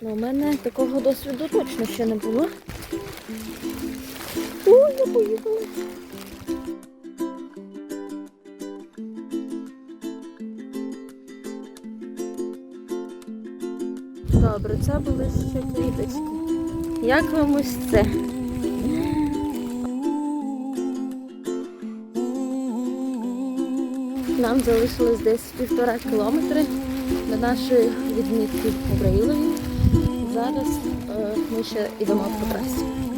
Ну, у мене такого досвіду точно ще не було. Ой, я поїхала. Добре, це були ще квіточки. Як вам ось це? Нам залишилось десь півтора кілометри до нашої відмітки Браїлові. Зараз е, ми ще йдемо по трасі.